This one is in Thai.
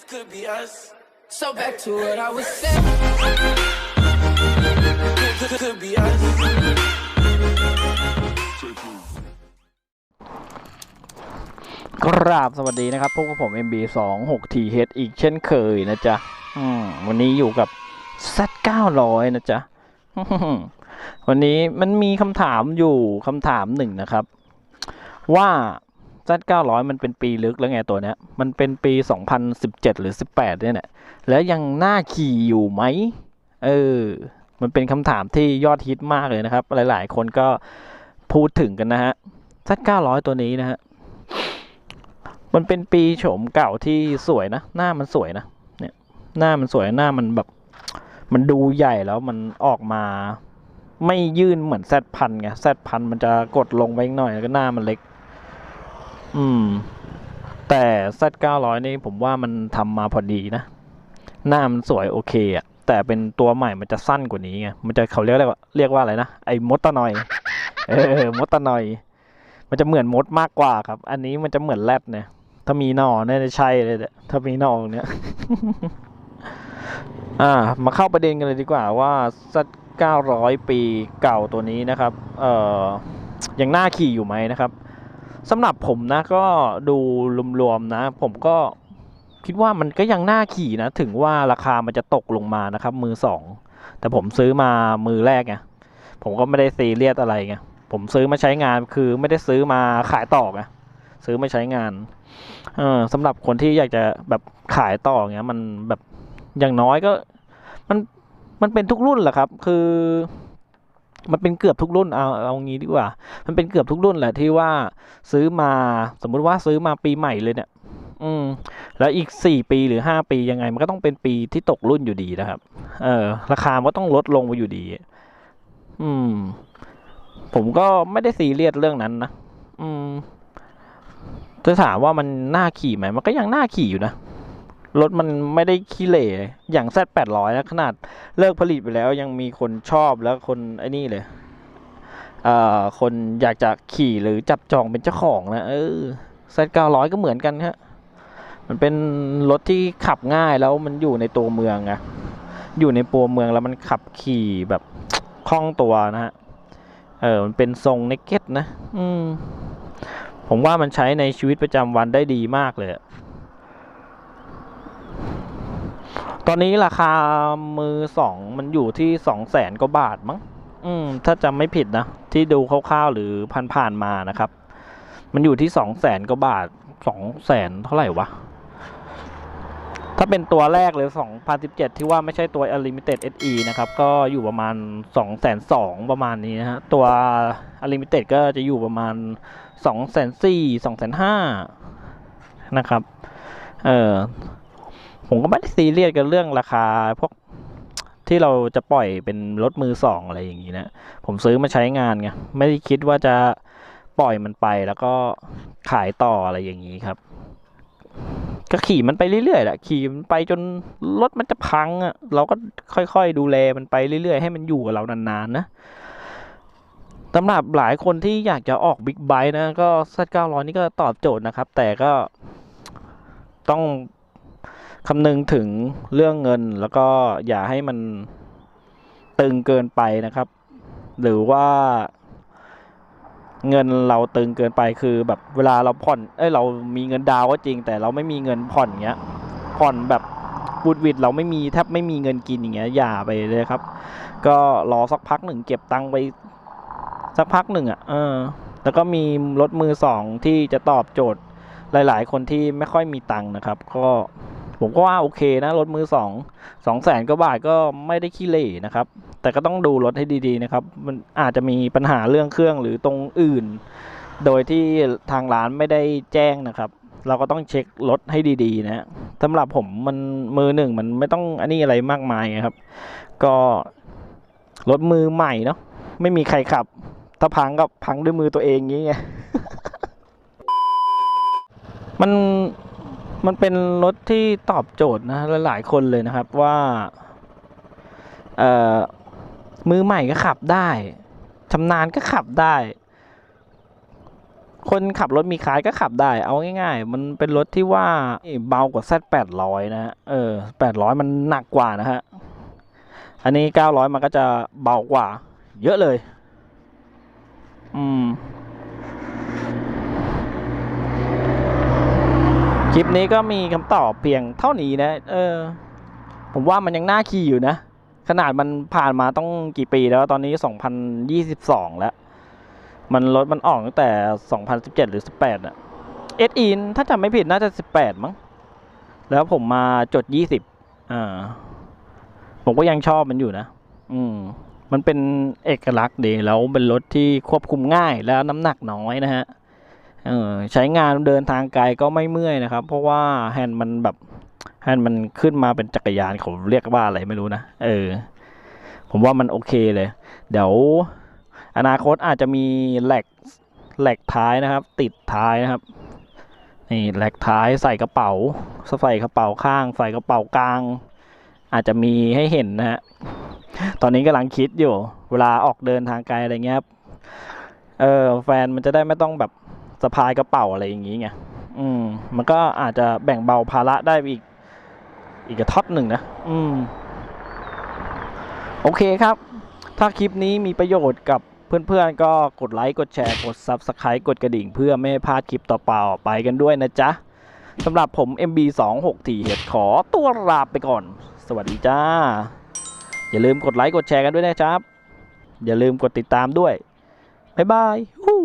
this could be us. So back to what I was saying. Could, could, could be us. กราบสวัสดีนะครับพวกบผม MB 2 6 TH อีกเช่นเคยนะจ๊ะอืมวันนี้อยู่กับ Z 900นะจ๊ะวันนี้มันมีคำถามอยู่คำถามหนึ่งนะครับ ว่า Z 900 มันเป็นปีลึกแล้วไงตัวเนี้ย มันเป็นปี 2017 หรือ 18เนี่ยแหละแล้วยังน่าขี่อยู่ไหม เออ มันเป็นคำถามที่ยอดฮิตมากเลยนะครับ หลาย ๆ คนก็พูดถึงกันนะฮะ Z 900 ตัวนี้นะฮะ มันเป็นปีโฉมเก่าที่สวยนะ หน้ามันสวยนะ เนี่ย หน้ามันสวย หน้ามันแบบ มันดูใหญ่แล้วมันออกมา ไม่ยื่นเหมือนแซดพันไงแซดพันมันจะกดลงไปอีกหน่อยแล้วก็หน้ามันเล็ก อืม แต่แซดเก้าร้อยนี่ผมว่ามันทำมาพอดีนะ หน้ามันสวยโอเคอะแต่เป็นตัวใหม่มันจะสั้นกว่านี้ไง มันจะเขาเรียกอะไรวะเรียกว่าอะไรนะ ไอ้มดตะนอย เออ มดตะนอย มันจะเหมือนมดมากกว่าครับ อันนี้มันจะเหมือนแรดเนี่ย ถ้ามีหนอเนี่ยใช่เลยถ้ามีหนอตรงเนี้ยอ่า มาเข้าประเด็นกันเลยดีกว่าว่าสักเก้าร้อยปีเก่าตัวนี้นะครับ เอ่อ ยังน่าขี่อยู่ไหมนะครับ สำหรับผมนะก็ดูรวมๆนะ ผมก็คิดว่ามันก็ยังน่าขี่นะ ถึงว่าราคามันจะตกลงมานะครับ มือสองแต่ผมซื้อมามือแรกไงผมก็ไม่ได้ซีเรียสอะไรไงผมซื้อมาใช้งานคือไม่ได้ซื้อมาขายต่อไงซื้อมาใช้งานเออสำหรับคนที่อยากจะแบบขายต่อเงี้ย มันแบบอย่างน้อยก็ มันมันเป็นทุกรุ่นแหละครับ คือ มันเป็นเกือบทุกรุ่นเอาเอางี้ดีกว่า มันเป็นเกือบทุกรุ่นแหละที่ว่าซื้อมาสมมุติว่าซื้อมาปีใหม่เลยเนี่ย อืม แล้วอีกสี่ปีหรือห้าปียังไง มันก็ต้องเป็นปีที่ตกรุ่นอยู่ดีนะครับ เออ ราคามันก็ต้องลดลงไปอยู่ดี อืม ผมก็ไม่ได้ซีเรียสเรื่องนั้นนะ อืมจะถามว่ามันน่าขี่ไหม มันก็ยังน่าขี่อยู่นะ รถมันไม่ได้ขี้เหร่อย่าง Z แปดร้อยนะขนาดเลิกผลิตไปแล้วยังมีคนชอบแล้วคนไอ้นี่เลยเอ่อคนอยากจะขี่หรือจับจองเป็นเจ้าของนะเออ Z เก้าร้อยก็เหมือนกันฮะมันเป็นรถที่ขับง่ายแล้วมันอยู่ในตัวเมืองอะอยู่ในตัวเมืองแล้วมันขับขี่แบบคล่องตัวนะฮะเออมันเป็นทรงเนกเก็ตนะ อืมผมว่ามันใช้ในชีวิตประจำวันได้ดีมากเลยอะ ตอนนี้ราคามือสองมันอยู่ที่สองแสนกว่าบาทมั้ง อืม ถ้าจำไม่ผิดนะ ที่ดูคร่าวๆหรือผ่านๆมานะครับ มันอยู่ที่สองแสนกว่าบาทสองแสนเท่าไหร่วะ ถ้าเป็นตัวแรกเลย2017 ที่ว่าไม่ใช่ตัว Unlimited SE นะครับ ก็อยู่ประมาณ 2 2 0 0 0ประมาณนี้นะฮะ ตัว Unlimited ก็จะอยู่ประมาณ 2 4 0 0 0 2 5 0 0นะครับ เออ ผมก็ไม่ได้ซีเรียสกันเรื่องราคาพวกที่เราจะปล่อยเป็นรถมือสองอะไรอย่างนี้นะ ผมซื้อมาใช้งานไงไม่ได้คิดว่าจะปล่อยมันไปแล้วก็ขายต่ออะไรอย่างนี้ครับ ก็ขี่มันไปเรื่อยๆแหละขี่มันไปจนรถมันจะพังอะ่ะเราก็ค่อยๆดูแลมันไปเรื่อยๆ ให้มันอยู่กับเรานานๆนะสำหรับหลายคนที่อยากจะออกบิ๊กไบค์นะ ก็ซัดเก้าร้อยนี่ก็ตอบโจทย์นะครับ แต่ก็ต้อง คำนึงถึงเรื่องเงินแล้วก็อย่าให้มันตึงเกินไปนะครับ หรือว่าเงินเราตึงเกินไปคือแบบเวลาเราผ่อน เอ้ยเรามีเงินดาวก็จริง แต่เราไม่มีเงินผ่อนเงี้ย ผ่อนแบบบูดวิดเราไม่มีแทบไม่มีเงินกินอย่างเงี้ยอย่าไปเลยครับ ก็รอสักพักหนึ่งเก็บตังค์ไปสักพักหนึ่งอะเออ แล้วก็มีรถมือสองที่จะตอบโจทย์หลาย ๆ คนที่ไม่ค่อยมีตังค์นะครับ ก็ ผมก็ว่าโอเคนะ รถมือสองสองแสนกว่าบาทก็ไม่ได้ขี้เหร่นะครับ แต่ก็ต้องดูรถให้ดีๆนะครับ มันอาจจะมีปัญหาเรื่องเครื่องหรือตรงอื่น โดยที่ทางร้านไม่ได้แจ้งนะครับ เราก็ต้องเช็ครถให้ดีๆนะสำหรับผมมันมือหนึ่งมันไม่ต้องอันนี้อะไรมากมายครับ ก็รถมือใหม่เนาะไม่มีใครขับ ถ้าพังก็พังด้วยมือตัวเองงี้ไงมัน มันเป็นรถที่ตอบโจทย์นะหลายๆคนเลยนะครับว่าเอ่อมือใหม่ก็ขับได้ชำนาญก็ขับได้ คนขับรถมีคายก็ขับได้ เอาง่าย ๆ มันเป็นรถที่ว่าเบากว่า Z 800 นะฮะเออ800 มันหนักกว่านะฮะ อันนี้ 900 มันก็จะเบากว่า เยอะเลย อืม คลิปนี้ก็มีคำตอบเพียงเท่านี้นะ เออ ผมว่ามันยังน่าขี่อยู่นะ ขนาดมันผ่านมาต้องกี่ปีแล้วตอนนี้ 2022 แล้ว มันรถมันออกตั้งแต่ 2017 หรือ 18อะเอสอินถ้าจำไม่ผิดน่าจะ 18 มั้ง แล้วผมมาจด 20 อ่า ผมก็ยังชอบมันอยู่นะ อืม มันเป็นเอกลักษณ์ดีแล้วเป็นรถที่ควบคุมง่ายแล้วน้ำหนักน้อยนะฮะ ใช้งานเดินทางไกลก็ไม่เมื่อยนะครับ เพราะว่าแฮนด์มันแบบแฮนด์มันขึ้นมาเป็นจักรยานเขาเรียกว่าอะไรไม่รู้นะเออ ผมว่ามันโอเคเลย เดี๋ยวอนาคตอาจจะมีแหลกแหลกท้ายนะครับ ติดท้ายนะครับนี่แหลกท้ายใส่กระเป๋าใส่กระเป๋าข้าง ใส่กระเป๋ากลาง อาจจะมีให้เห็นนะฮะตอนนี้กำลังคิดอยู่ เวลาออกเดินทางไกลอะไรเงี้ยครับเออแฟนมันจะได้ไม่ต้องแบบ สะพายกระเป๋าอะไรอย่างงี้ไงอืม มันก็อาจจะแบ่งเบาภาระได้อีก อีกกระท็อตหนึ่งนะ อืม โอเคครับ ถ้าคลิปนี้มีประโยชน์กับเพื่อนๆ ก็กดไลค์ กดแชร์ กด Subscribe กดกระดิ่ง เพื่อไม่ให้พลาดคลิปต่อๆไปกันด้วยนะจ๊ะสำหรับผม MB26T เห็ดขอตัวลาไปก่อน สวัสดีจ้า อย่าลืมกดไลค์ กดแชร์กันด้วยนะครับ อย่าลืมกดติดตามด้วย บ๊ายบายฮู้